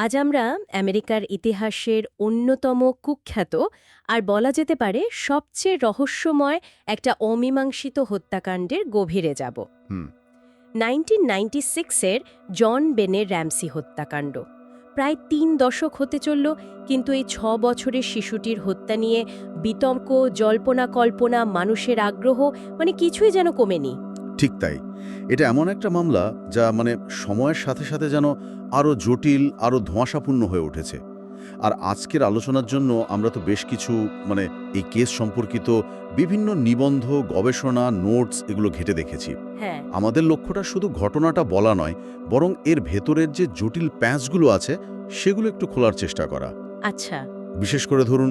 আজ আমরা আমেরিকার ইতিহাসের অন্যতম কুখ্যাত আর বলা যেতে পারে সবচেয়ে রহস্যময় একটা অমীমাংসিত হত্যাকাণ্ডের গভীরে যাব। নাইনটিন নাইনটি সিক্সের জন বেনের র্যামসি হত্যাকাণ্ড। প্রায় তিন দশক হতে চলল কিন্তু এই ছ বছরের শিশুটির হত্যা নিয়ে বিতর্ক জল্পনা কল্পনা মানুষের আগ্রহ মানে কিছুই যেন কমেনি। ঠিক তাই। এটা এমন একটা মামলা যা মানে সময়ের সাথে সাথে যেন আরও জটিল আরও ধোঁয়াশাপূর্ণ হয়ে উঠেছে। আর আজকের আলোচনার জন্য আমরা তো বেশ কিছু মানে এই কেস সম্পর্কিত বিভিন্ন নিবন্ধ গবেষণা নোটস এগুলো ঘেটে দেখেছি। হ্যাঁ। আমাদের লক্ষ্যটা শুধু ঘটনাটা বলা নয় বরং এর ভেতরের যে জটিল প্যাঁচগুলো আছে সেগুলো একটু খোলার চেষ্টা করা। আচ্ছা। বিশেষ করে ধরুন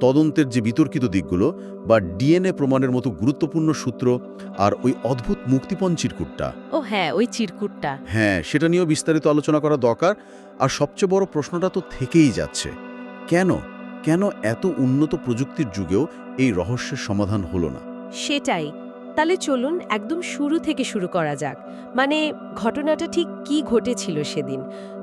তদন্তের যে বিতর্কিত দিকগুলো বা ডিএনএ প্রমাণের মতো গুরুত্বপূর্ণ সূত্র আর ওই অদ্ভুত মুক্তিপণ চিরকুটটা। ও হ্যাঁ ওই চিরকুটটা। হ্যাঁ সেটা নিয়েও বিস্তারিত আলোচনা করা দরকার। আর সবচেয়ে বড় প্রশ্নটা তো থেকেই যাচ্ছে কেন? কেন এত উন্নত প্রযুক্তির যুগেও এই রহস্যের সমাধান হলো না? সেটাই। তাহলে চলুন একদম শুরু থেকে শুরু করা যাক। মানে ঘটনাটা ঠিক কি ঘটেছিল সেদিন?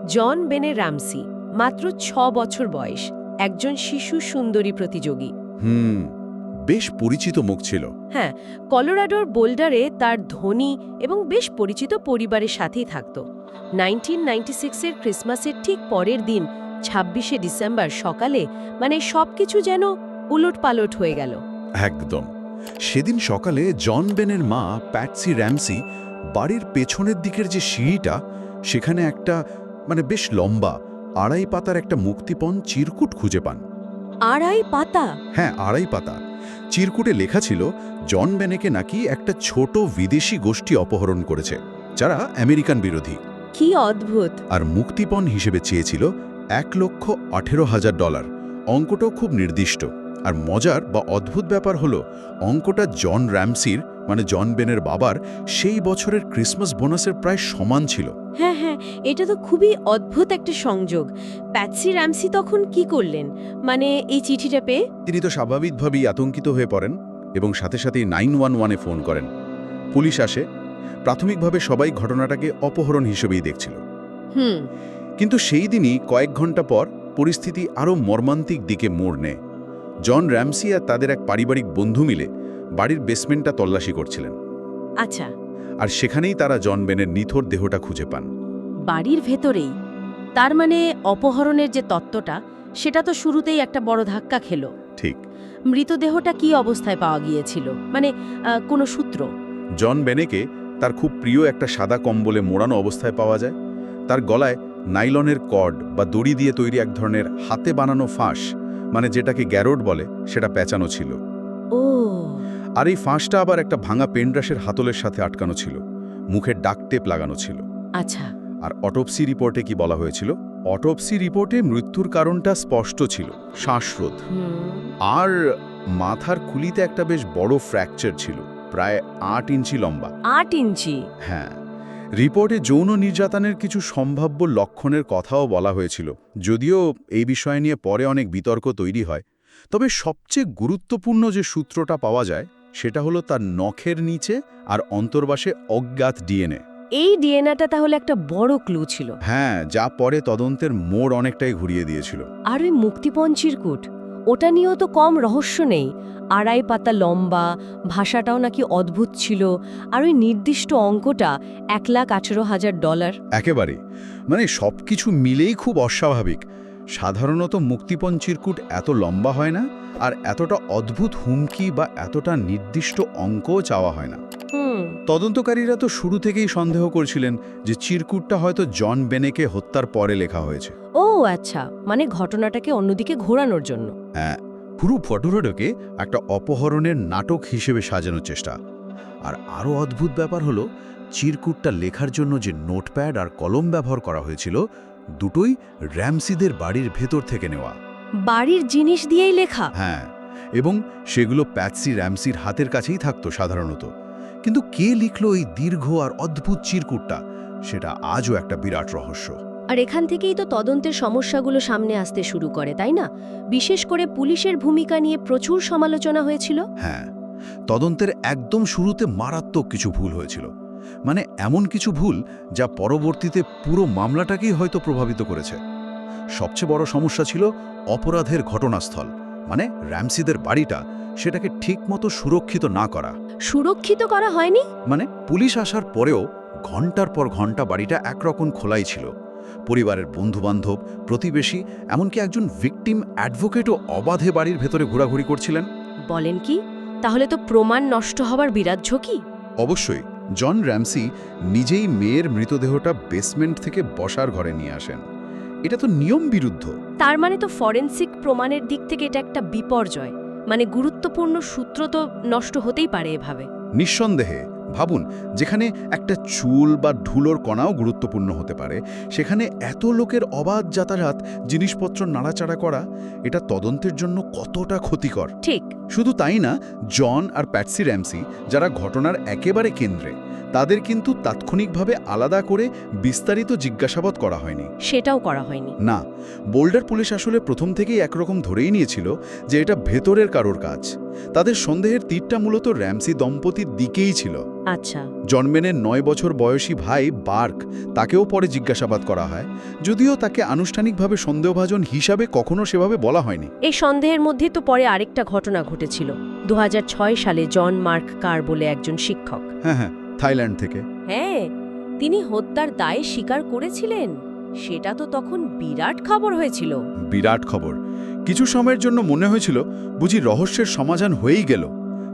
জন বেনে রামসি মাত্র ছ বছর বয়স। একজন শিশু সুন্দরী প্রতিযোগী। হুম বেশ পরিচিত মুখ ছিল। হ্যাঁ কলোরাডোর বোল্ডারে তার ধনী এবং বেশ পরিচিত পরিবারের সাথেই থাকত। নাইনটিন নাইনটি সিক্সের ক্রিসমাসের ঠিক পরের দিন ছাব্বিশে ডিসেম্বর সকালে মানে সবকিছু যেন উলট পালট হয়ে গেল। একদম। সেদিন সকালে জন বেনের মা প্যাটসি র্যামসি বাড়ির পেছনের দিকের যে সিঁড়িটা সেখানে একটা মানে বেশ লম্বা আড়াই পাতার একটা মুক্তিপণ চিরকুট খুঁজে পান। আড়াই পাতা? হ্যাঁ আড়াই পাতা। চিরকুটে লেখা ছিল জন বেনেকে নাকি একটা ছোট বিদেশি গোষ্ঠী অপহরণ করেছে যারা আমেরিকান বিরোধী। কি অদ্ভুত! আর মুক্তিপণ হিসেবে চেয়েছিল এক লক্ষ আঠেরো হাজার ডলার। অঙ্কটাও খুব নির্দিষ্ট। আর মজার বা অদ্ভুত ব্যাপার হলো অঙ্কটা জন র্যামসির মানে জন বেনের বাবার সেই বছরের ক্রিসমাস বোনাসের প্রায় সমান ছিল। হ্যাঁ হ্যাঁ এটা তো খুবই অদ্ভুত একটা সংযোগ। প্যাটসি র্যামসি তখন কি করলেন? মানে এই চিঠিটা পেয়ে? তিনি তো স্বাভাবিকভাবেই আতঙ্কিত হয়ে পড়েন এবং সাথে সাথেই নাইন ওয়ান ওয়ানে ফোন করেন। পুলিশ আসে প্রাথমিকভাবে সবাই ঘটনাটাকে অপহরণ হিসেবেই দেখছিল। হুম। কিন্তু সেই দিনই কয়েক ঘণ্টা পর পরিস্থিতি আরও মর্মান্তিক দিকে মোড় নেয়। জন র্যামসি আর তাদের এক পারিবারিক বন্ধু মিলে বাড়ির বেসমেন্টটা তল্লাশি করছিলেন। আচ্ছা। আর সেখানেই তারা জন বেনের নিথর দেহটা খুঁজে পান। বাড়ির ভেতরেই? তার মানে অপহরণের যে তত্ত্বটা সেটা তো শুরুতেই একটা বড় ধাক্কা খেলো। ঠিক। মৃতদেহটা কি অবস্থায় পাওয়া গিয়েছিল? মানে কোনো সূত্র? জন বেনেকে তার খুব প্রিয় একটা সাদা কম্বলে মোড়ানো অবস্থায় পাওয়া যায়। তার গলায় নাইলনের কর্ড বা দড়ি দিয়ে তৈরি এক ধরনের হাতে বানানো ফাঁস মানে যেটাকে গ্যারোড বলে সেটা পেঁচানো ছিল। ও আর এই ফাঁসটা আবার একটা ভাঙা পেনড্রাসের হাতলের সাথে আটকানো ছিল। মুখে ডাক টেপ লাগানো ছিল। আচ্ছা। আর অটোপসি রিপোর্টে কি বলা হয়েছিল? অটোপসি রিপোর্টে মৃত্যুর কারণটা স্পষ্ট ছিল শ্বাসরোধ। আর মাথার খুলিতে একটা বেশ বড় ফ্র্যাকচার ছিল প্রায় আট ইঞ্চি লম্বা। আট ইঞ্চি? হ্যাঁ। রিপোর্টে যৌন নির্যাতনের কিছু সম্ভাব্য লক্ষণের কথাও বলা হয়েছিল যদিও এই বিষয় নিয়ে পরে অনেক বিতর্ক তৈরি হয়। তবে সবচেয়ে গুরুত্বপূর্ণ যে সূত্রটা পাওয়া যায় সেটা হলো তার নখের নিচে আর অন্তর্বাসে অজ্ঞাত ডিএনএ। এই ডিএনএটা তাহলে একটা বড় ক্লু ছিল। হ্যাঁ যা পরে তদন্তের মোড় অনেকটাই ঘুরিয়ে দিয়েছিল। আর ওই মুক্তিপণ চিরকুট ওটা নিয়েও তো কম রহস্য নেই। আড়াই পাতা লম্বা ভাষাটাও নাকি অদ্ভুত ছিল। আর ওই নির্দিষ্ট অঙ্কটা এক লাখ আঠেরো হাজার ডলার। একেবারে মানে সবকিছু মিলেই খুব অস্বাভাবিক। সাধারণত মুক্তিপণ চিরকুট এত লম্বা হয় না। আর এতটা অদ্ভুত হুমকি বা এতটা নির্দিষ্ট অঙ্কও চাওয়া হয় না। তদন্তকারীরা তো শুরু থেকেই সন্দেহ করছিলেন যে চিরকুটটা হয়তো জন বেনেকে হত্যার পরে লেখা হয়েছে। ও আচ্ছা। মানে ঘটনাটাকে অন্যদিকে ঘোরানোর জন্য। হ্যাঁ পুরো ফটোরোডকে একটা অপহরণের নাটক হিসেবে সাজানোর চেষ্টা। আর আরও অদ্ভুত ব্যাপার হলো চিরকুটটা লেখার জন্য যে নোটপ্যাড আর কলম ব্যবহার করা হয়েছিল দুটোই র্যামসিদের বাড়ির ভেতর থেকে নেওয়া। বাড়ির জিনিস দিয়েই লেখা। হ্যাঁ এবং সেগুলো প্যাটসি র্যামসির হাতের কাছেই থাকতো সাধারণত। কিন্তু কে লিখল এই দীর্ঘ আর অদ্ভুত চিরকুটটা? সেটা আজও একটা বিরাট রহস্য। আর এখান থেকেই তো তদন্তের সমস্যাগুলো সামনে আসতে শুরু করে তাই না? বিশেষ করে পুলিশের ভূমিকা নিয়ে প্রচুর সমালোচনা হয়েছিল। হ্যাঁ তদন্তের একদম শুরুতে মারাত্মক কিছু ভুল হয়েছিল। মানে এমন কিছু ভুল যা পরবর্তীতে পুরো মামলাটাকেই হয়তো প্রভাবিত করেছে। সবচেয়ে বড় সমস্যা ছিল অপরাধের ঘটনাস্থল মানে র্যামসিদের বাড়িটা সেটাকে ঠিকমতো সুরক্ষিত না করা। সুরক্ষিত করা হয়নি? মানে পুলিশ আসার পরেও ঘণ্টার পর ঘণ্টা বাড়িটা একরকম খোলাই ছিল। পরিবারের বন্ধুবান্ধব প্রতিবেশী এমনকি একজন ভিকটিম অ্যাডভোকেটও অবাধে বাড়ির ভেতরে ঘোরাঘুরি করছিলেন। বলেন কি? তাহলে তো প্রমাণ নষ্ট হবার বিরাট ঝুঁকি। অবশ্যই জন র্যামসি নিজেই মেয়ের মৃতদেহটা বেসমেন্ট থেকে বসার ঘরে নিয়ে আসেন। এটা তো নিয়ম বিরুদ্ধ। তার মানে তো ফরেন্সিক প্রমাণের দিক থেকে এটা একটা বিপর্যয়। মানে গুরুত্বপূর্ণ সূত্র তো নষ্ট হতেই পারে এভাবে। নিঃসন্দেহে ভাবুন যেখানে একটা চুল বা ধুলোর কণাও গুরুত্বপূর্ণ হতে পারে সেখানে এত লোকের অবাধ যাতায়াত জিনিসপত্র নাড়াচাড়া করা এটা তদন্তের জন্য কতটা ক্ষতিকর? ঠিক। শুধু তাই না জন আর প্যাটসি র্যামসি যারা ঘটনার একেবারে কেন্দ্রে তাদের কিন্তু তাৎক্ষণিকভাবে আলাদা করে বিস্তারিত জিজ্ঞাসাবাদ করা হয়নি। সেটাও করা হয়নি। না বোল্ডার পুলিশ আসলে প্রথম থেকেই একরকম ধরেই নিয়েছিল যে এটা ভেতরের কারোর কাজ। তাদের সন্দেহের তীরটা মূলত র্যামসি দম্পতির দিকেই ছিল। আচ্ছা। জন্মেনের নয় বছর বয়সী ভাই বার্ক তাকেও পরে জিজ্ঞাসাবাদ করা হয় যদিও তাকে আনুষ্ঠানিকভাবে সন্দেহভাজন হিসাবে কখনো সেভাবে বলা হয়নি। এই সন্দেহের মধ্যে তো পরে আরেকটা ঘটনা ঘটেছিল। দু হাজার ছয় সালে জন মার্ক কার বলে একজন শিক্ষক। হ্যাঁ হ্যাঁ। থাইল্যান্ড থেকে। হ্যাঁ তিনি হত্যার দায়ে স্বীকার করেছিলেন। সেটা তো তখন বিরাট খবর হয়েছিল। বিরাট খবর। কিছু সময়ের জন্য মনে হয়েছিল বুঝি রহস্যের সমাধান হয়েই গেল।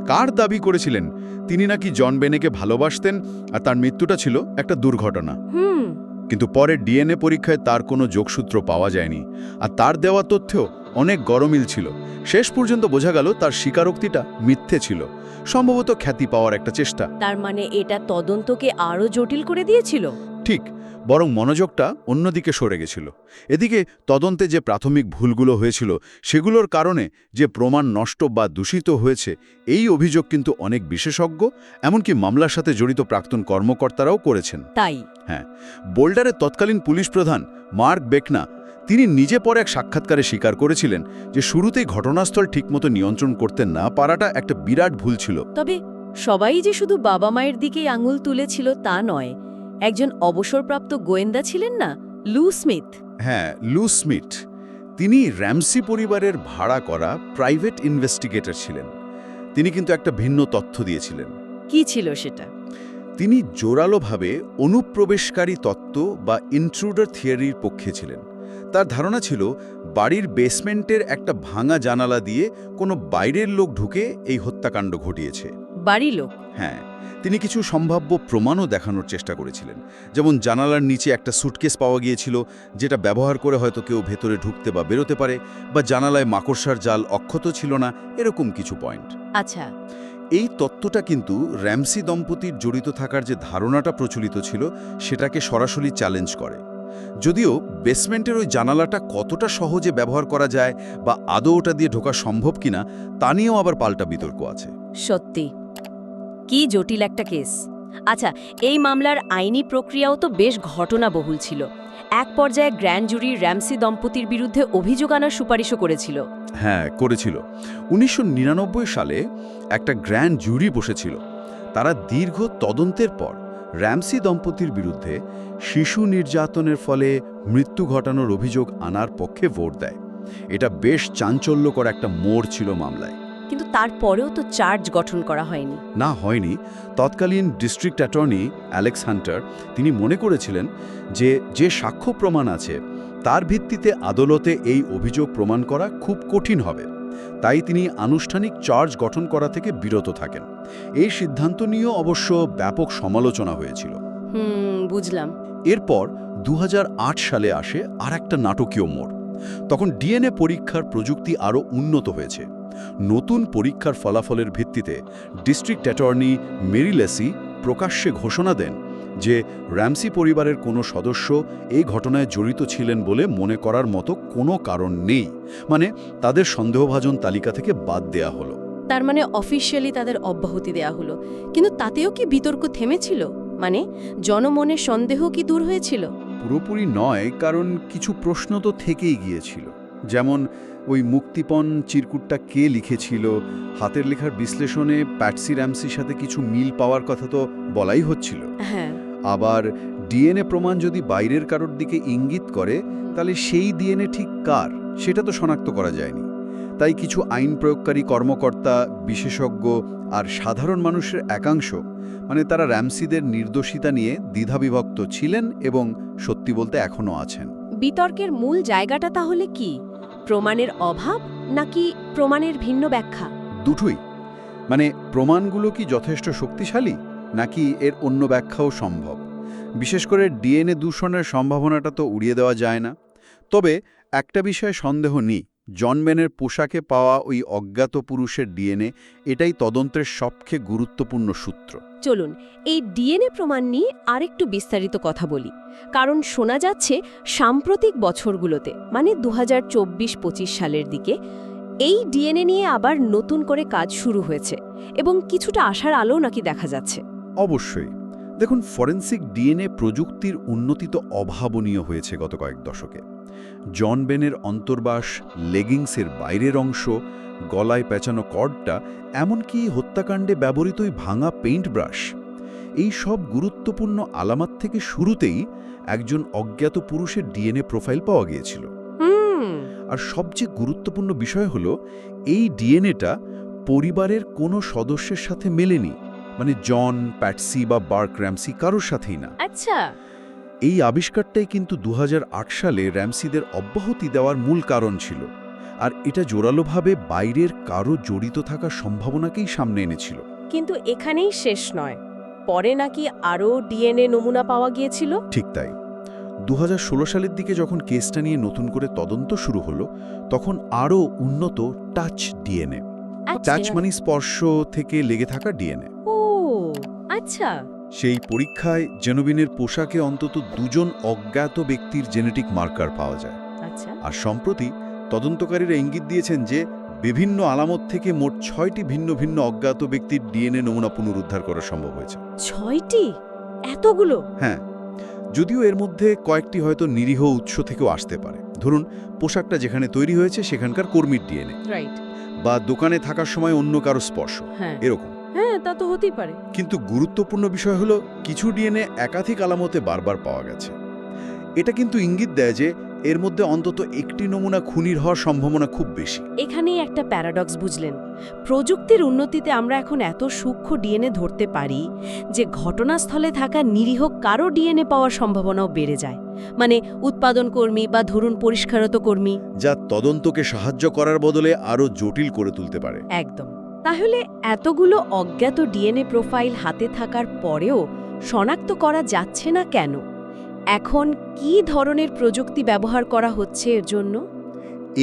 কার দাবি করেছিলেন? তিনি নাকি জন বেনেকে ভালোবাসতেন আর তার মৃত্যুটা ছিল একটা দুর্ঘটনা। হুম। কিন্তু পরে ডিএনএ পরীক্ষায় তার কোনো যোগসূত্র পাওয়া যায়নি আর তার দেওয়া তথ্যেও অনেক গরমিল ছিল। শেষ পর্যন্ত বোঝা গেল তার স্বীকারোক্তিটা মিথ্যে ছিল। সম্ভবত খ্যাতি পাওয়ার একটা চেষ্টা। তার মানে এটা তদন্তকে আরও জটিল করে দিয়েছিল? ঠিক বরং মনোযোগটা অন্যদিকে সরে গেছিল। এদিকে তদন্তে যে প্রাথমিক ভুলগুলো হয়েছিল সেগুলোর কারণে যে প্রমাণ নষ্ট বা দূষিত হয়েছে এই অভিযোগ কিন্তু অনেক বিশেষজ্ঞ এমনকি মামলার সাথে জড়িত প্রাক্তন কর্মকর্তারাও করেছেন। তাই? হ্যাঁ বোল্ডারের তৎকালীন পুলিশ প্রধান মার্ক বেকনা তিনি নিজে পরে এক সাক্ষাৎকারে স্বীকার করেছিলেন যে শুরুতেই ঘটনাস্থল ঠিকমতো নিয়ন্ত্রণ করতে না পারাটা একটা বিরাট ভুল ছিল। তবে সবাই যে শুধু বাবা মায়ের দিকেই আঙুল তুলেছিল তা নয় একজন অবসরপ্রাপ্ত গোয়েন্দা ছিলেন না লু স্মিথ। হ্যাঁ লু স্মিথ। তিনি র্যামসি পরিবারের ভাড়া করা প্রাইভেট ইনভেস্টিগেটর ছিলেন। তিনি কিন্তু একটা ভিন্ন তথ্য দিয়েছিলেন। কি ছিল সেটা? তিনি জোরালোভাবে অনুপ্রবেশকারী তত্ত্ব বা ইন্ট্রুডার থিওরির পক্ষে ছিলেন। তার ধারণা ছিল বাড়ির বেসমেন্টের একটা ভাঙা জানালা দিয়ে কোনো বাইরের লোক ঢুকে এই হত্যাকাণ্ড ঘটিয়েছে। বাড়ি লোক? হ্যাঁ তিনি কিছু সম্ভাব্য প্রমাণও দেখানোর চেষ্টা করেছিলেন। যেমন জানালার নিচে একটা সুটকেস পাওয়া গিয়েছিল যেটা ব্যবহার করে হয়তো কেউ ভেতরে ঢুকতে বা বেরোতে পারে বা জানালায় মাকড়সার জাল অক্ষত ছিল না এরকম কিছু পয়েন্ট। আচ্ছা। এই তত্ত্বটা কিন্তু র্যামসি দম্পতির জড়িত থাকার যে ধারণাটা প্রচলিত ছিল সেটাকে সরাসরি চ্যালেঞ্জ করে। যদিও বেসমেন্টের ওই জানালাটা কতটা সহজে ব্যবহার করা যায় বা আদৌ ওটা দিয়ে ঢোকা সম্ভব কিনা তা নিয়েও আবার পাল্টা বিতর্ক আছে। সত্যি। কি জটিল একটা কেস আচ্ছা এই মামলার আইনি প্রক্রিয়াও তো বেশ ঘটনাবহুল ছিল। এক পর্যায়ে গ্র্যান্ড জুরি র্যামসি দম্পতির বিরুদ্ধে অভিযোগ আনার সুপারিশও করেছিল। হ্যাঁ করেছিল। উনিশশো নিরানব্বই সালে একটা গ্র্যান্ড জুরি বসেছিল। তারা দীর্ঘ তদন্তের পর র্যামসি দম্পতির বিরুদ্ধে শিশু নির্যাতনের ফলে মৃত্যু ঘটানোর অভিযোগ আনার পক্ষে ভোট দেয়। এটা বেশ চাঞ্চল্যকর একটা মোড় ছিল মামলায়। কিন্তু তারপরেও তো চার্জ গঠন করা হয়নি। না হয়নি। তৎকালীন ডিস্ট্রিক্ট অ্যাটর্নি অ্যালেক্স হান্টার তিনি মনে করেছিলেন যে যে সাক্ষ্য প্রমাণ আছে তার ভিত্তিতে আদালতে এই অভিযোগ প্রমাণ করা খুব কঠিন হবে। তাই তিনি আনুষ্ঠানিক চার্জ গঠন করা থেকে বিরত থাকেন। এই সিদ্ধান্ত নিয়েও অবশ্য ব্যাপক সমালোচনা হয়েছিল। হুম বুঝলাম। এরপর দু হাজার আট সালে আসে আর একটা নাটকীয় মোড়। তখন ডিএনএ পরীক্ষার প্রযুক্তি আরও উন্নত হয়েছে। নতুন পরীক্ষার ফলাফলের ভিত্তিতে ডিস্ট্রিক্ট অ্যাটর্নি মেরিলেসি প্রকাশ্যে ঘোষণা দেন যে র্যামসি পরিবারের কোনো সদস্য এই ঘটনায় জড়িত ছিলেন বলে মনে করার মতো কোনো কারণ নেই। মানে তাদের সন্দেহভাজন তালিকা থেকে বাদ দেয়া হলো। তার মানে অফিসিয়ালি তাদের অব্যাহতি দেয়া হলো। কিন্তু তাতেও কি বিতর্ক থেমেছিল? মানে জনমনে সন্দেহ কি দূর হয়েছিল? পুরোপুরি নয় কারণ কিছু প্রশ্ন তো থেকেই গিয়েছিল। যেমন ওই মুক্তিপণ চিরকুটটা কে লিখেছিল? হাতের লেখার বিশ্লেষণে প্যাটসি র্যামসির সাথে কিছু মিল পাওয়ার কথা তো বলাই হচ্ছিল। হ্যাঁ আবার ডিএনএ প্রমাণ যদি বাইরের কারোর দিকে ইঙ্গিত করে তাহলে সেই ডিএনএ ঠিক কার? সেটা তো শনাক্ত করা যায়নি। তাই কিছু আইন প্রয়োগকারী কর্মকর্তা বিশেষজ্ঞ আর সাধারণ মানুষের একাংশ মানে তারা র্যামসিদের নির্দোষিতা নিয়ে দ্বিধাবিভক্ত ছিলেন এবং সত্যি বলতে এখনও আছেন। বিতর্কের মূল জায়গাটা তাহলে কি? প্রমাণের অভাব নাকি প্রমাণের ভিন্ন ব্যাখ্যা? দুটোই। মানে প্রমাণগুলো কি যথেষ্ট শক্তিশালী? নাকি এর অন্য ব্যাখ্যাও সম্ভব। বিশেষ করে ডিএনএ দূষণের সম্ভাবনাটা তো উড়িয়ে দেওয়া যায় না। তবে একটা বিষয়ে সন্দেহ নেই জনবেনের পোশাকে পাওয়া ওই অজ্ঞাত পুরুষের ডিএনএ এটাই তদন্তের সবচেয়ে গুরুত্বপূর্ণ সূত্র। চলুন, এই ডিএনএ প্রমাণ নিয়ে আরেকটু বিস্তারিত কথা বলি। কারণ শোনা যাচ্ছে, সাম্প্রতিক বছরগুলোতে মানে দু হাজার সালের দিকে, এই ডিএনএ নিয়ে আবার নতুন করে কাজ শুরু হয়েছে এবং কিছুটা আশার আলো নাকি দেখা যাচ্ছে। অবশ্যই। দেখুন ফরেন্সিক ডিএনএ প্রযুক্তির উন্নতি তো অভাবনীয় হয়েছে গত কয়েক দশকে। জন বেনের অন্তর্বাস লেগিংসের বাইরের অংশ গলায় পেঁচানো কর্ডটা এমনকি হত্যাকাণ্ডে ব্যবহৃত ওই ভাঙা পেইন্ট ব্রাশ এই সব গুরুত্বপূর্ণ আলামাত থেকে শুরুতেই একজন অজ্ঞাত পুরুষের ডিএনএ প্রোফাইল পাওয়া গিয়েছিল। আর সবচেয়ে গুরুত্বপূর্ণ বিষয় হলো এই ডিএনএটা পরিবারের কোনো সদস্যের সাথে মেলেনি। মানে জন প্যাটসি বা বার্ক র্যামসি কারোর সাথেই না। আচ্ছা। এই আবিষ্কারটাই কিন্তু দুহাজার আট সালে র্যামসিদের অব্যাহতি দেওয়ার মূল কারণ ছিল। আর এটা জোরালোভাবে বাইরের কারও জড়িত থাকার সম্ভাবনাকেই সামনে এনেছিল। কিন্তু এখানেই শেষ নয়। পরে নাকি আরও ডিএনএ নমুনা পাওয়া গিয়েছিল? ঠিক তাই। দু হাজার ষোলো সালের দিকে যখন কেসটা নিয়ে নতুন করে তদন্ত শুরু হলো তখন আরও উন্নত টাচ ডিএনএ। টাচ মানে স্পর্শ থেকে লেগে থাকা ডিএনএ। আচ্ছা। সেই পরীক্ষায় জেনোবিনের পোশাকে অন্তত দুজন অজ্ঞাত ব্যক্তির জেনেটিক মার্কার পাওয়া যায়। আচ্ছা। আর সম্প্রতি তদন্তকারীরা ইঙ্গিত দিয়েছেন যে বিভিন্ন আলামত থেকে মোট ছয়টি ভিন্ন ভিন্ন অজ্ঞাত ব্যক্তির ডিএনএ নমুনা পুনরুদ্ধার করা সম্ভব হয়েছে। ছয়টি? এতগুলো? হ্যাঁ। যদিও এর মধ্যে কয়েকটি হয়তো নিরীহ উৎস থেকেও আসতে পারে। ধরুন পোশাকটা যেখানে তৈরি হয়েছে সেখানকার কর্মীর ডিএনএ। রাইট বা দোকানে থাকার সময় অন্য কারও স্পর্শ। হ্যাঁ। এরকম। হ্যাঁ তা তো হতেই পারে। কিন্তু গুরুত্বপূর্ণ বিষয় হলো কিছু ডিএনএ একাধিক আলামতে বারবার পাওয়া গেছে। এটা কিন্তু ইঙ্গিত দেয় যে এর মধ্যে অন্তত একটি নমুনা খুনির হওয়ার সম্ভাবনা খুব বেশি। এখানেই একটা প্যারাডক্স বুঝলেন। প্রযুক্তির উন্নতিতে আমরা এখন এত সূক্ষ্ম ডিএনএ ধরতে পারি যে ঘটনাস্থলে থাকা নিরীহ কারও ডিএনএ পাওয়ার সম্ভাবনাও বেড়ে যায়। মানে উৎপাদন কর্মী বা ধরুন পরিষ্কারত কর্মী। যা তদন্তকে সাহায্য করার বদলে আরও জটিল করে তুলতে পারে। একদম। তাহলে এতগুলো অজ্ঞাত ডিএনএ প্রোফাইল হাতে থাকার পরেও শনাক্ত করা যাচ্ছে না কেন? এখন কি ধরনের প্রযুক্তি ব্যবহার করা হচ্ছে এর জন্য?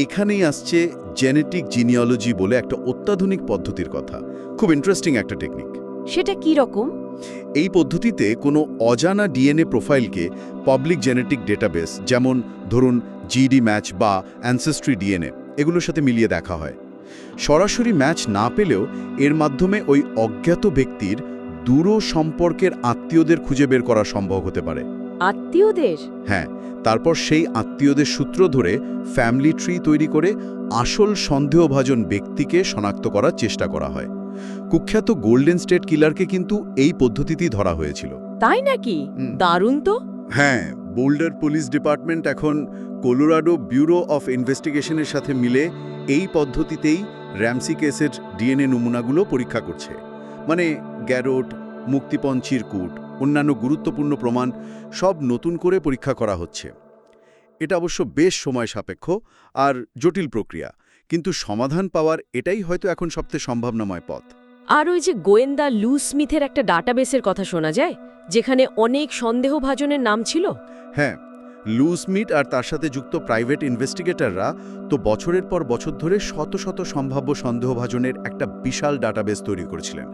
এখানেই আসছে জেনেটিক জিনিওলজি বলে একটা অত্যাধুনিক পদ্ধতির কথা। খুব ইন্টারেস্টিং একটা টেকনিক সেটা কি রকম? এই পদ্ধতিতে কোনো অজানা ডিএনএ প্রোফাইলকে পাবলিক জেনেটিক ডেটাবেস যেমন ধরুন জিডি ম্যাচ বা অ্যানসেস্ট্রি ডিএনএ এগুলোর সাথে মিলিয়ে দেখা হয়। সরাসরি ম্যাচ না পেলেও এর মাধ্যমে ওই অজ্ঞাত ব্যক্তির দূর সম্পর্কের আত্মীয়দের খুঁজে বের করা সম্ভব হতে পারে। আত্মীয়দের? হ্যাঁ তারপর সেই আত্মীয়দের সূত্র ধরে ফ্যামিলি ট্রি তৈরি করে আসল সন্দেহভাজন ব্যক্তিকে শনাক্ত করার চেষ্টা করা হয়। কুখ্যাত গোল্ডেন স্টেট কিলারকে কিন্তু এই পদ্ধতিতেই ধরা হয়েছিল। তাই নাকি। দারুণ তো। হ্যাঁ বোল্ডার পুলিশ ডিপার্টমেন্ট এখন কোলোরাডো ব্যুরো অফ ইনভেস্টিগেশনের সাথে মিলে এই পদ্ধতিতেই র্যামসি কেসের ডিএনএ নমুনাগুলো পরীক্ষা করছে। মানে গ্যারোট মুক্তিপণ চিরকুট অন্যান্য গুরুত্বপূর্ণ প্রমাণ সব নতুন করে পরীক্ষা করা হচ্ছে। এটা অবশ্য বেশ সময় সাপেক্ষ আর জটিল প্রক্রিয়া কিন্তু সমাধান পাওয়ার এটাই হয়তো এখন সবচেয়ে সম্ভাবনাময় পথ। আর ওই যে গোয়েন্দা লু স্মিথের একটা ডাটাবেসের কথা শোনা যায় যেখানে অনেক সন্দেহভাজনের নাম ছিল? হ্যাঁ লুজমিট আর তার সাথে যুক্ত প্রাইভেট ইনভেস্টিগেটররা তো বছরের পর বছর ধরে শত শত সম্ভাব্য সন্দেহভাজনের একটা বিশাল ডাটাবেস তৈরি করেছিলেন।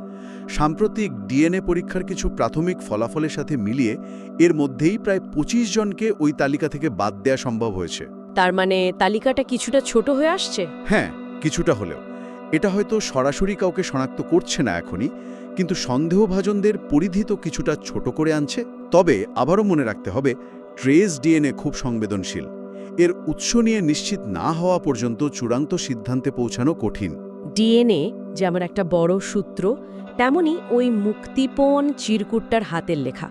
সাম্প্রতিক ডিএনএ পরীক্ষার কিছু প্রাথমিক ফলাফলের সাথে মিলিয়ে এর মধ্যেই প্রায় পঁচিশ জনকে ওই তালিকা থেকে বাদ দেওয়া সম্ভব হয়েছে। তার মানে তালিকাটা কিছুটা ছোট হয়ে আসছে? হ্যাঁ কিছুটা হলেও। এটা হয়তো সরাসরি কাউকে শনাক্ত করছে না এখনই কিন্তু সন্দেহভাজনদের পরিধি তো কিছুটা ছোট করে আনছে। তবে আবারও মনে রাখতে হবে ট্রেস ডিএনএ খুব সংবেদনশীল। এর উৎস নিয়ে নিশ্চিত না হওয়া পর্যন্ত চূড়ান্ত সিদ্ধান্তে পৌঁছানো কঠিন। ডিএনএ যেমন একটা বড় সূত্র তেমনি ওই মুক্তিপণ চিরকুটটার হাতের লেখা।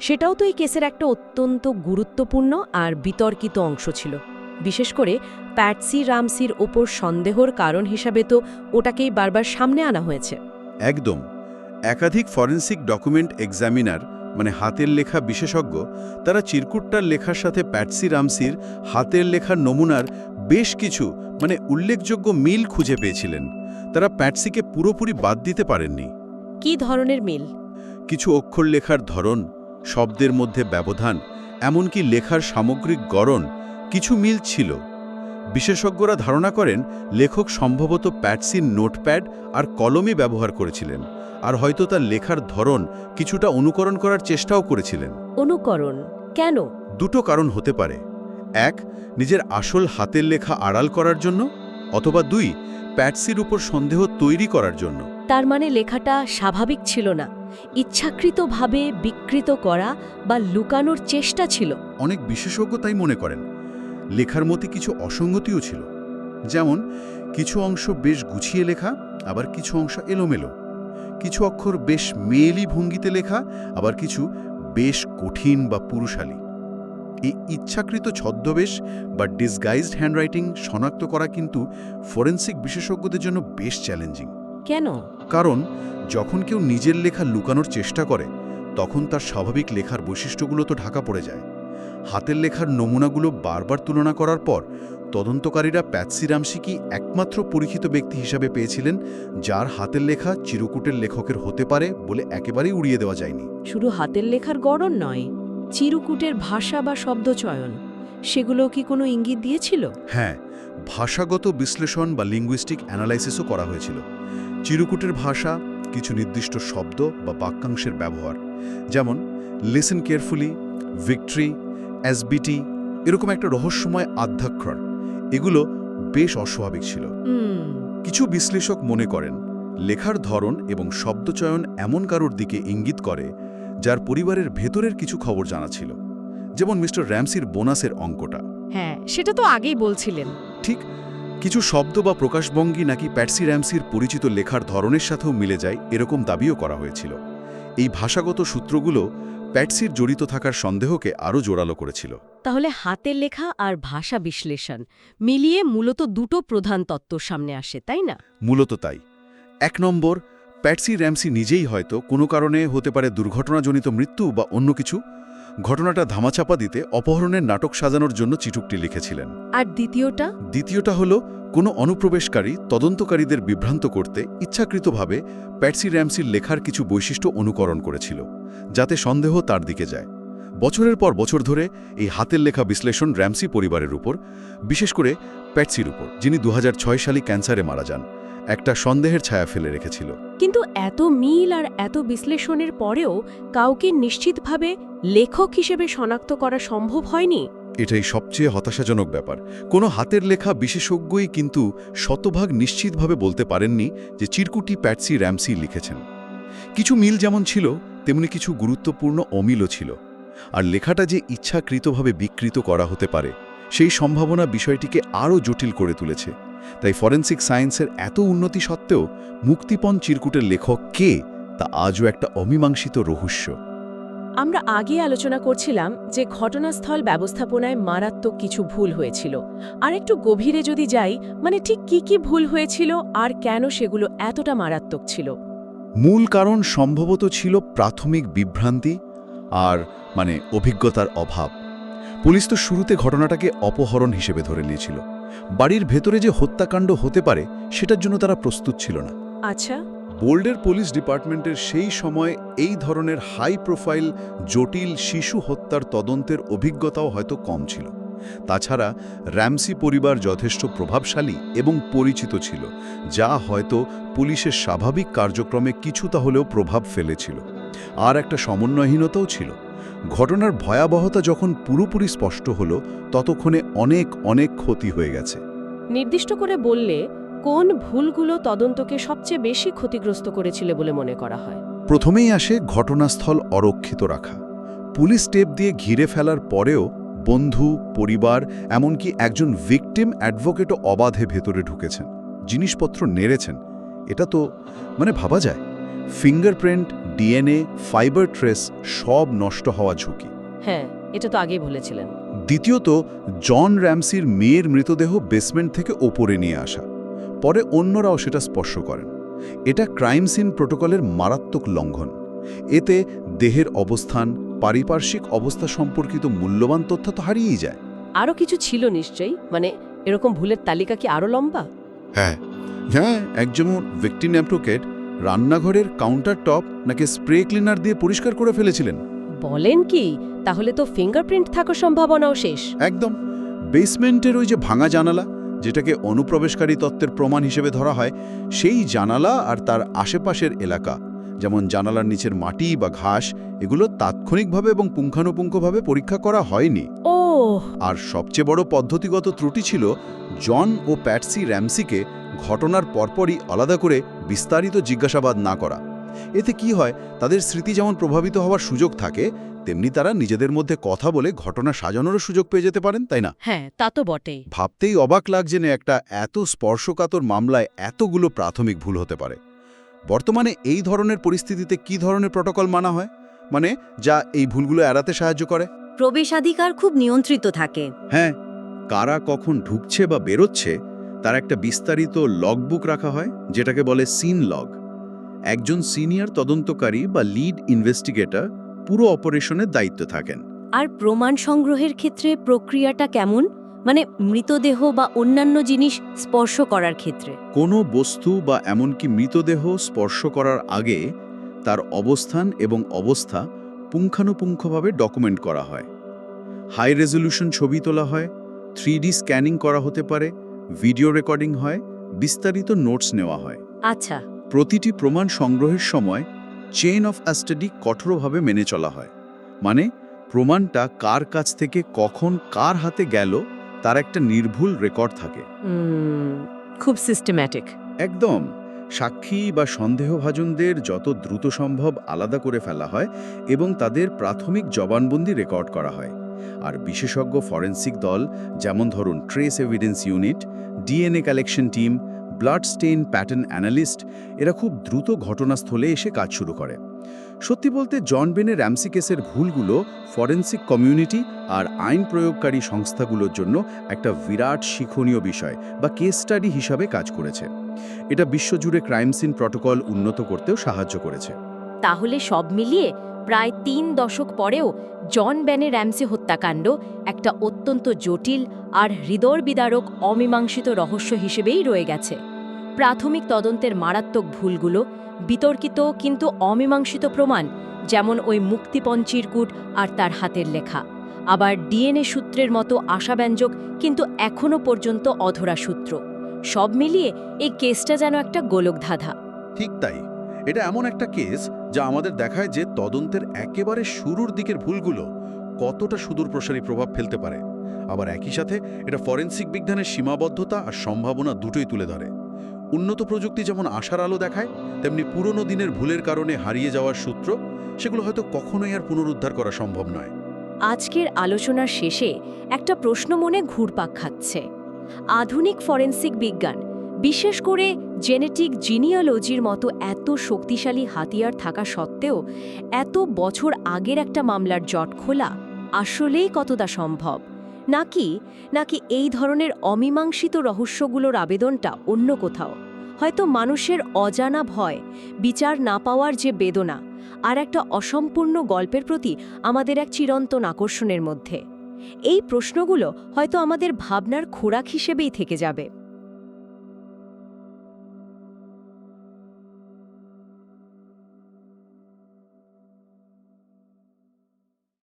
সেটাও তো এই কেসের একটা অত্যন্ত গুরুত্বপূর্ণ আর বিতর্কিত অংশ ছিল। বিশেষ করে প্যাটসি রামসির ওপর সন্দেহর কারণ হিসাবে তো ওটাকেই বারবার সামনে আনা হয়েছে। একদম। একাধিক ফরেন্সিক ডকুমেন্ট এক্সামিনার মানে হাতের লেখা বিশেষজ্ঞ তারা চিরকুটটার লেখার সাথে প্যাটসি রামসির হাতের লেখার নমুনার বেশ কিছু মানে উল্লেখযোগ্য মিল খুঁজে পেয়েছিলেন। তারা প্যাটসিকে পুরোপুরি বাদ দিতে পারেননি। কি ধরনের মিল? কিছু অক্ষর লেখার ধরন শব্দের মধ্যে ব্যবধান এমনকি লেখার সামগ্রিক গড়ন কিছু মিল ছিল। বিশেষজ্ঞরা ধারণা করেন লেখক সম্ভবত প্যাটসির নোটপ্যাড আর কলমই ব্যবহার করেছিলেন। আর হয়তো তার লেখার ধরন কিছুটা অনুকরণ করার চেষ্টাও করেছিলেন। অনুকরণ? কেন? দুটো কারণ হতে পারে। এক নিজের আসল হাতের লেখা আড়াল করার জন্য অথবা দুই প্যাটসির উপর সন্দেহ তৈরি করার জন্য। তার মানে লেখাটা স্বাভাবিক ছিল না। ইচ্ছাকৃতভাবে বিকৃত করা বা লুকানোর চেষ্টা ছিল। অনেক বিশেষজ্ঞ তাই মনে করেন। লেখার মধ্যে কিছু অসঙ্গতিও ছিল। যেমন কিছু অংশ বেশ গুছিয়ে লেখা আবার কিছু অংশ এলোমেলো। কিছু অক্ষর বেশ মেয়েলি ভঙ্গিতে লেখা আবার কিছু বেশ কঠিন বা পুরুষালী। এই ইচ্ছাকৃত ছদ্মবেশ বা ডিসগাইজড হ্যান্ডরাইটিং শনাক্ত করা কিন্তু ফরেন্সিক বিশেষজ্ঞদের জন্য বেশ চ্যালেঞ্জিং কেন? কারণ যখন কেউ নিজের লেখা লুকানোর চেষ্টা করে তখন তার স্বাভাবিক লেখার বৈশিষ্ট্যগুলো তো ঢাকা পড়ে যায়। হাতের লেখার নমুনাগুলো বারবার তুলনা করার পর তদন্তকারীরা প্যাটসি রামসিকি একমাত্র পরিচিত ব্যক্তি হিসাবে পেয়েছিলেন যার হাতের লেখা চিরকুটের লেখকের হতে পারে বলে একেবারেই উড়িয়ে দেওয়া যায়নি। শুধু হাতের লেখার গড়ন নয় চিরকুটের ভাষা বা শব্দচয়ন সেগুলো কি কোনো ইঙ্গিত দিয়েছিল? হ্যাঁ ভাষাগত বিশ্লেষণ বা লিঙ্গুইস্টিক অ্যানালাইসিসও করা হয়েছিল। চিরকুটের ভাষা কিছু নির্দিষ্ট শব্দ বা বাক্যাংশের ব্যবহার যেমন লিসেন কেয়ারফুলি ভিক্টরি এসবিটি এরকম একটা রহস্যময় আধ্যাক্ষর। এগুলো বেশ অস্বাভাবিক ছিল। কিছু বিশ্লেষক মনে করেন লেখার ধরন এবং শব্দচয়ন এমন কারোর দিকে ইঙ্গিত করে যার পরিবারের ভেতরের কিছু খবর জানা ছিল। যেমন মিস্টার র্যামসির বোনাসের অঙ্কটা। হ্যাঁ সেটা তো আগেই বলছিলেন। ঠিক কিছু শব্দ বা প্রকাশভঙ্গি নাকি প্যাটসি র্যামসির পরিচিত লেখার ধরনের সাথেও মিলে যায় এরকম দাবিও করা হয়েছিল। এই ভাষাগত সূত্রগুলো প্যাটসির জড়িত থাকার সন্দেহকে আরও জোরালো করেছিল। তাহলে হাতের লেখা আর ভাষা বিশ্লেষণ মিলিয়ে মূলত দুটো প্রধান তত্ত্ব সামনে আসে তাই না? মূলত তাই। এক নম্বর প্যাটসি র্যামসি নিজেই হয়তো কোনো কারণে হতে পারে দুর্ঘটনাজনিত মৃত্যু বা অন্য কিছু। ঘটনাটা ধামাচাপা দিতে অপহরণের নাটক সাজানোর জন্য চিঠুকটি লিখেছিলেন। আর দ্বিতীয়টা? দ্বিতীয়টা হল কোনো অনুপ্রবেশকারী তদন্তকারীদের বিভ্রান্ত করতে ইচ্ছাকৃতভাবে প্যাটসি র্যামসির লেখার কিছু বৈশিষ্ট্য অনুকরণ করেছিল, যাতে সন্দেহ তার দিকে যায়। বছরের পর বছর ধরে এই হাতের লেখা বিশ্লেষণ র্যামসি পরিবারের উপর, বিশেষ করে প্যাটসির উপর, যিনি দু হাজার ছয় সালে ক্যান্সারে মারা যান, একটা সন্দেহের ছায়া ফেলে রেখেছিল। কিন্তু এত মিল আর এত বিশ্লেষণের পরেও কাউকে নিশ্চিতভাবে লেখক হিসেবে শনাক্ত করা সম্ভব হয়নি? এটাই সবচেয়ে হতাশাজনক ব্যাপার। কোনো হাতের লেখা বিশেষজ্ঞই কিন্তু শতভাগ নিশ্চিতভাবে বলতে পারেননি যে চিরকুটি প্যাটসি র্যামসি লিখেছেন। কিছু মিল যেমন ছিল, তেমনি কিছু গুরুত্বপূর্ণ অমিলও ছিল। আর লেখাটা যে ইচ্ছাকৃতভাবে বিকৃত করা হতে পারে, সেই সম্ভাবনা বিষয়টিকে আরও জটিল করে তুলেছে। তাই ফরেন্সিক সায়েন্সের এত উন্নতি সত্ত্বেও মুক্তিপণ চিরকুটের লেখক কে, তা আজও একটা অমীমাংসিত রহস্য। আমরা আগে আলোচনা করছিলাম যে ঘটনাস্থল ব্যবস্থাপনায় মারাত্মক কিছু ভুল হয়েছিল। আর একটু গভীরে যদি যাই মানে ঠিক কি কি ভুল হয়েছিল আর কেন সেগুলো এতটা মারাত্মক ছিল? মূল কারণ সম্ভবত ছিল প্রাথমিক বিভ্রান্তি আর মানে অভিজ্ঞতার অভাব। পুলিশ তো শুরুতে ঘটনাটাকে অপহরণ হিসেবে ধরে নিয়েছিল। বাড়ির ভেতরে যে হত্যাকাণ্ড হতে পারে সেটার জন্য তারা প্রস্তুত ছিল না। আচ্ছা। বোল্ডের পুলিশ ডিপার্টমেন্টের সেই সময় এই ধরনের হাই প্রোফাইল, জটিল শিশু হত্যার তদন্তের অভিজ্ঞতাও হয়তো কম ছিল। তাছাড়া র্যামসি পরিবার যথেষ্ট প্রভাবশালী এবং পরিচিত ছিল, যা হয়তো পুলিশের স্বাভাবিক কার্যক্রমে কিছুটা হলেও প্রভাব ফেলেছিল। আর একটা সমন্বয়হীনতাও ছিল। ঘটনার ভয়াবহতা যখন পুরোপুরি স্পষ্ট হলো, ততক্ষণে অনেক অনেক ক্ষতি হয়ে গেছে। নির্দিষ্ট করে বললে কোন ভুলগুলো তদন্তকে সবচেয়ে বেশি ক্ষতিগ্রস্ত করেছিল বলে মনে করা হয়? প্রথমেই আসে ঘটনাস্থল অরক্ষিত রাখা। পুলিশ টেপ দিয়ে ঘিরে ফেলার পরেও বন্ধু পরিবার এমনকি একজন ভিকটিম অ্যাডভোকেটও অবাধে ভেতরে ঢুকেছেন জিনিসপত্র নেড়েছেন। এটা তো মানে ভাবা যায়। ফিঙ্গারপ্রিন্ট ডিএনএ ফাইবার ট্রেস সব নষ্ট হওয়া ঝুঁকি। হ্যাঁ এটা তো আগেই বলেছিলেন। দ্বিতীয়ত জন র্যামসির মেয়ের মৃতদেহ বেসমেন্ট থেকে ওপরে নিয়ে আসা। পরে অন্যরাও সেটা স্পর্শ করেন। এটা ক্রাইম সিন প্রোটোকলের মারাত্মক লঙ্ঘন। এতে দেহের অবস্থান পারিপার্শ্বিক অবস্থা সম্পর্কিত মূল্যবান তথ্য তো হারিয়েই যায়। আরও কিছু ছিল নিশ্চয়ই? মানে এরকম ভুলের তালিকা কি আরও লম্বা? হ্যাঁ। হ্যাঁ একজন ভিক্টিম অ্যাপ্রোকেট রান্নাঘরের কাউন্টার টপ নাকি স্প্রে ক্লিনার দিয়ে পরিষ্কার করে ফেলেছিলেন। বলেন কি তাহলে তো ফিঙ্গারপ্রিন্ট থাকার সম্ভাবনাও শেষ। একদম। বেসমেন্টের ওই যে ভাঙা জানালা যেটাকে অনুপ্রবেশকারী তত্ত্বের প্রমাণ হিসেবে ধরা হয় সেই জানালা আর তার আশেপাশের এলাকা যেমন জানালার নিচের মাটি বা ঘাস এগুলো তাৎক্ষণিকভাবে এবং পুঙ্খানুপুঙ্খভাবে পরীক্ষা করা হয়নি। ও আর সবচেয়ে বড় পদ্ধতিগত ত্রুটি ছিল জন ও প্যাটসি র্যামসিকে ঘটনার পরপরই আলাদা করে বিস্তারিত জিজ্ঞাসাবাদ না করা। এতে কি হয় তাদের স্মৃতি যেমন প্রভাবিত হওয়ার সুযোগ থাকে তেমনি তারা নিজেদের মধ্যে কথা বলে ঘটনা সাজানোরও সুযোগ পেয়ে যেতে পারেন তাই না? হ্যাঁ তা তো বটেই। ভাবতেই অবাক লাগছে না একটা এত স্পর্শকাতর মামলায় এতগুলো প্রাথমিক ভুল হতে পারে। বর্তমানে এই ধরনের পরিস্থিতিতে কি ধরনের প্রটোকল মানা হয়? মানে যা এই ভুলগুলো এড়াতে সাহায্য করে? প্রবেশাধিকার খুব নিয়ন্ত্রিত থাকে। হ্যাঁ কারা কখন ঢুকছে বা বেরোচ্ছে তার একটা বিস্তারিত লগবুক রাখা হয় যেটাকে বলে সিন লগ। একজন সিনিয়র তদন্তকারী বা লিড ইনভেস্টিগেটর পুরো অপারেশনের দায়িত্ব থাকেন। আর প্রমাণ সংগ্রহের ক্ষেত্রে প্রক্রিয়াটা কেমন? মানে মৃতদেহ বা অন্যান্য জিনিস স্পর্শ করার ক্ষেত্রে। কোনো বস্তু বা এমনকি মৃতদেহ স্পর্শ করার আগে তার অবস্থান এবং অবস্থা পুঙ্খানুপুঙ্খভাবে ডকুমেন্ট করা হয়। হাই রেজলিউশন ছবি তোলা হয় থ্রি স্ক্যানিং করা হতে পারে ভিডিও রেকর্ডিং হয় বিস্তারিত নোটস নেওয়া হয়। আচ্ছা। প্রতিটি প্রমাণ সংগ্রহের সময় চেইন অফ আস্টাডি কঠোরভাবে মেনে চলা হয়। মানে প্রমাণটা কার কাছ থেকে কখন কার হাতে গেল তার একটা নির্ভুল রেকর্ড থাকে। খুব সিস্টেম্যাটিক একদম। সাক্ষী বা সন্দেহভাজনদের যত দ্রুত সম্ভব আলাদা করে ফেলা হয় এবং তাদের প্রাথমিক জবানবন্দি রেকর্ড করা হয়। আর বিশেষজ্ঞ ফরেন্সিক দল যেমন ধরুন trace evidence unit DNA collection team blood stain pattern analyst, এরা খুব দ্রুত ঘটনাস্থলে এসে কাজ শুরু করে। সত্যি বলতে, জন বেনের র্যামসি কেসের ভুলগুলো ফরেন্সিক কমিউনিটি আর আইন প্রয়োগকারী সংস্থাগুলোর জন্য একটা বিরাট শিক্ষণীয় বিষয় বা কেস স্টাডি হিসাবে কাজ করেছে। এটা বিশ্বজুড়ে ক্রাইম সিন প্রটোকল উন্নত করতেও সাহায্য করেছে। তাহলে সব মিলিয়ে প্রায় তিন দশক পরেও জন ব্যানে র্যামসি হত্যাকাণ্ড একটা অত্যন্ত জটিল আর হৃদয় বিদারক অমীমাংসিত রহস্য হিসেবেই রয়ে গেছে। প্রাথমিক তদন্তের মারাত্মক ভুলগুলো, বিতর্কিত কিন্তু অমীমাংসিত প্রমাণ, যেমন ওই মুক্তিপণ চিরকুট আর তার হাতের লেখা। আবার ডিএনএ সূত্রের মতো আশাব্যঞ্জক কিন্তু এখনও পর্যন্ত অধরা সূত্র। সব মিলিয়ে এই কেসটা যেন একটা গোলকধাঁধা। ঠিক তাই। এটা এমন একটা কেস যা আমাদের দেখায় যে তদন্তের একেবারে শুরুর দিকের ভুলগুলো কতটা সুদূরপ্রসারী প্রভাব ফেলতে পারে। আবার একই সাথে এটা ফরেন্সিক বিজ্ঞানের সীমাবদ্ধতা আর সম্ভাবনা দুটোই তুলে ধরে। উন্নত প্রযুক্তি যেমন আশার আলো দেখায়, তেমনি পুরনো দিনের ভুলের কারণে হারিয়ে যাওয়ার সূত্র, সেগুলো হয়তো কখনোই আর পুনরুদ্ধার করা সম্ভব নয়। আজকের আলোচনার শেষে একটা প্রশ্ন মনে ঘুরপাক খাচ্ছে। আধুনিক ফরেন্সিক বিজ্ঞান, বিশেষ করে জেনেটিক জিনিওলজির মতো এত শক্তিশালী হাতিয়ার থাকা সত্ত্বেও এত বছর আগের একটা মামলার জট খোলা আসলেই কতটা সম্ভব? নাকি নাকি এই ধরনের অমীমাংসিত রহস্যগুলোর আবেদনটা অন্য কোথাও? হয়তো মানুষের অজানা ভয়, বিচার না পাওয়ার যে বেদনা, আর একটা অসম্পূর্ণ গল্পের প্রতি আমাদের এক চিরন্তন আকর্ষণের মধ্যে। এই প্রশ্নগুলো হয়তো আমাদের ভাবনার খোরাক হিসেবেই থেকে যাবে।